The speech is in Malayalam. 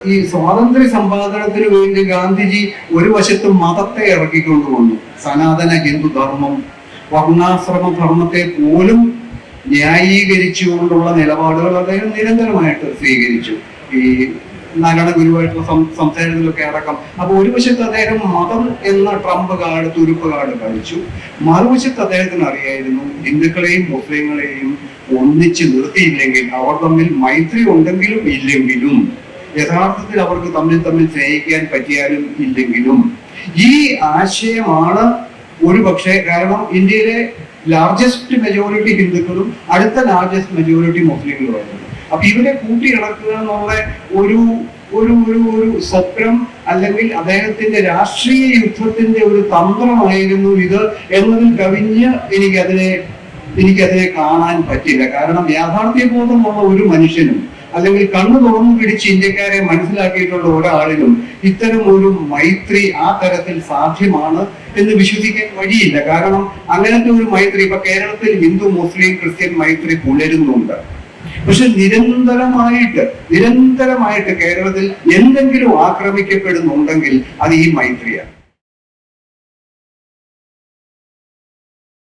ഈ സ്വാതന്ത്ര്യ സമ്പാദനത്തിന് വേണ്ടി ഗാന്ധിജി ഒരു വശത്ത് മതത്തെ ഇറക്കിക്കൊണ്ടു വന്നു. സനാതന ഹിന്ദുധർമ്മം വർണാശ്രമ ധർമ്മത്തെ പോലും ന്യായീകരിച്ചുകൊണ്ടുള്ള നിലപാടുകൾ അദ്ദേഹം നിരന്തരമായിട്ട് സ്വീകരിച്ചു. ഈ നരണ ഗുരുവായിട്ടുള്ള സംസാരത്തിലൊക്കെ അടക്കം. അപ്പൊ ഒരു വശത്ത് അദ്ദേഹം മതം എന്ന ട്രംപ് കാർഡ് തുരുപ്പ് കാർഡ് കളിച്ചു. മറുവശത്ത് അദ്ദേഹത്തിന് അറിയായിരുന്നു ഹിന്ദുക്കളെയും മുസ്ലിങ്ങളെയും ഒന്നിച്ച് നിർത്തിയില്ലെങ്കിൽ അവർ തമ്മിൽ മൈത്രി ഉണ്ടെങ്കിലും ഇല്ലെങ്കിലും യഥാർത്ഥത്തിൽ അവർക്ക് തമ്മിൽ തമ്മിൽ സ്നേഹിക്കാൻ പറ്റിയാലും ഇല്ലെങ്കിലും ഈ ആശയമാണ് ഒരു പക്ഷേ കാരണം ഇന്ത്യയിലെ ലാർജസ്റ്റ് മെജോറിറ്റി ഹിന്ദുക്കളും അടുത്ത ലാർജസ്റ്റ് മെജോറിറ്റി മുസ്ലിങ്ങളുമായിരുന്നു അപ്പൊ ഇവരെ കൂട്ടിയിണക്കുക എന്നുള്ള ഒരു ഒരു ഒരു ഒരു സ്വപ്നം അല്ലെങ്കിൽ അദ്ദേഹത്തിന്റെ രാഷ്ട്രീയ യുദ്ധത്തിന്റെ ഒരു തന്ത്രമായിരുന്നു ഇത് എന്നതിൽ കവിഞ്ഞ് എനിക്കതിനെ എനിക്കതിനെ കാണാൻ പറ്റില്ല. കാരണം യാഥാർത്ഥ്യബോധമുള്ള ഒരു മനുഷ്യനും അല്ലെങ്കിൽ കണ്ണു തുറന്നു പിടിച്ച് ഇന്ത്യക്കാരെ മനസ്സിലാക്കിയിട്ടുള്ള ഒരാളിലും ഇത്തരം ഒരു മൈത്രി ആ തരത്തിൽ സാധ്യമാണ് എന്ന് വിശ്വസിക്കാൻ വഴിയില്ല. കാരണം അങ്ങനത്തെ ഒരു മൈത്രി ഇപ്പൊ കേരളത്തിൽ ഹിന്ദു മുസ്ലിം ക്രിസ്ത്യൻ മൈത്രി പുലരുന്നുണ്ട്. പക്ഷെ നിരന്തരമായിട്ട് നിരന്തരമായിട്ട് കേരളത്തിൽ എന്തെങ്കിലും ആക്രമിക്കപ്പെടുന്നുണ്ടെങ്കിൽ അത് ഈ മൈത്രിയാണ്.